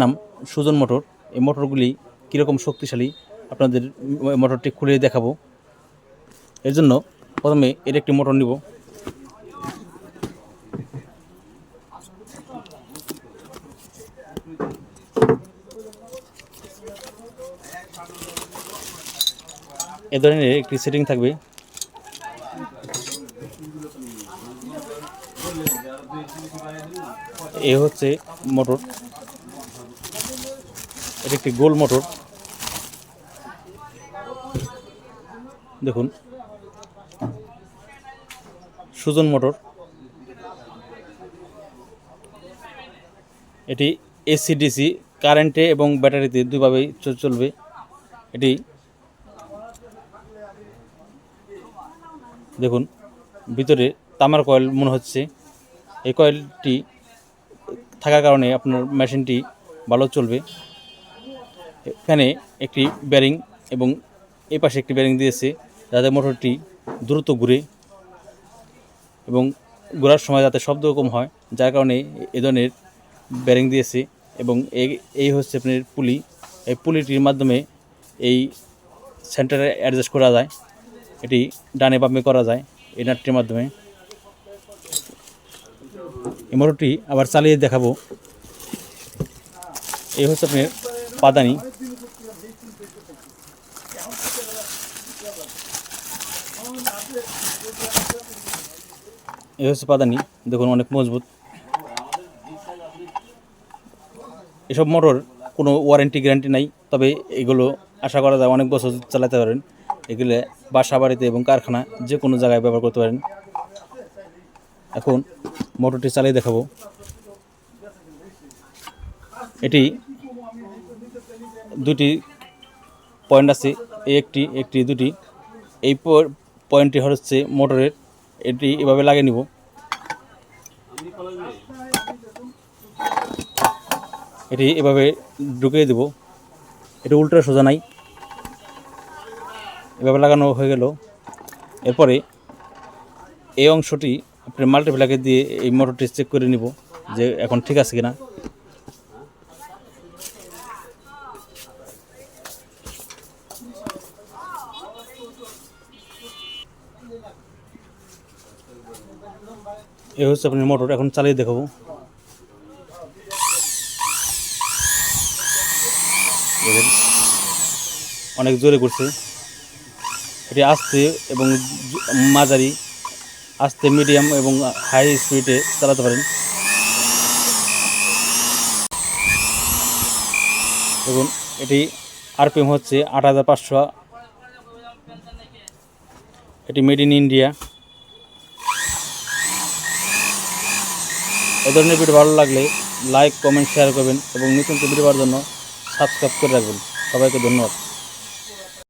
নাম সুজন মোটর। এই মোটরগুলি কীরকম শক্তিশালী আপনাদের মোটরটি খুলে দেখাবো। এর জন্য প্রথমে এর একটি মোটর নিব। এ ধরনের একটি সেটিং থাকবে। এ হচ্ছে মোটর। এটা একটি গোল মোটর। দেখুন। সুজন মোটর। এটি এসি ডিসি কারেন্টে এবং ব্যাটারিতে দুইভাবেই চলবে। এটি দেখুন, ভিতরে তামার কয়েল মনে হচ্ছে। এই কয়েলটি থাকার কারণে আপনার মেশিনটি ভালো চলবে। এখানে একটি ব্যারিং এবং এই পাশে একটি ব্যারিং দিয়েছে যাতে মোটরটি দ্রুত ঘুরে এবং ঘোরার সময় যাতে শব্দ কম হয়, যার কারণে এ ধরনের ব্যারিং দিয়েছে এবং এই এই হচ্ছে আপনার পুলি। এই পুলিটির মাধ্যমে এই সেন্টারে অ্যাডজাস্ট করা যায়, এটি ডানে বামে করা যায় এই নাটটির মাধ্যমে। এই মোটরটি আবার চালিয়ে দেখাবো। এই হচ্ছে আপনার পাদানি। এই হচ্ছে পাদানি, দেখুন অনেক মজবুত। এসব মোটর কোনো ওয়ারেন্টি গ্যারান্টি নাই, তবে এগুলো আশা করা যায় অনেক বছর চালাতে পারেন। এগুলো বাসা, বাড়িতে এবং কারখানা যে কোনো জায়গায় ব্যবহার করতে পারেন। এখন মোটরটি চালিয়ে দেখাবো। এটি দুটি পয়েন্ট আছে একটি একটি, দুটি। এই পয়েন্টটি হচ্ছে মোটরের, এটি এভাবে লাগিয়ে নিব। এটি এভাবে ঢুকিয়ে দেব। এটি উল্টো সোজা নাই। এভাবে লাগানো হয়ে গেল। এরপরে এই অংশটি আপনি মাল্টিপ্লাকে দিয়ে এই মোটরটি চেক করে নিব যে এখন ঠিক আছে কিনা। এই হচ্ছে আপনার মোটর এখন চালিয়ে দেখাবো। অনেক জোরে করছে। এটি আস্তে এবং মাঝারি, আস্তে মিডিয়াম এবং হাই স্পিডে চালাতে পারেন। দেখুন, এটি আরপিএম হচ্ছে আট হাজার পাঁচশো। এটি মেড ইন ইন্ডিয়া এ ধরনের ভিডিও ভালো লাগলে লাইক কমেন্ট শেয়ার করবেন এবং নতুন ভিডিও পাওয়ার জন্য সাবস্ক্রাইব করে রাখবেন। সবাইকে ধন্যবাদ।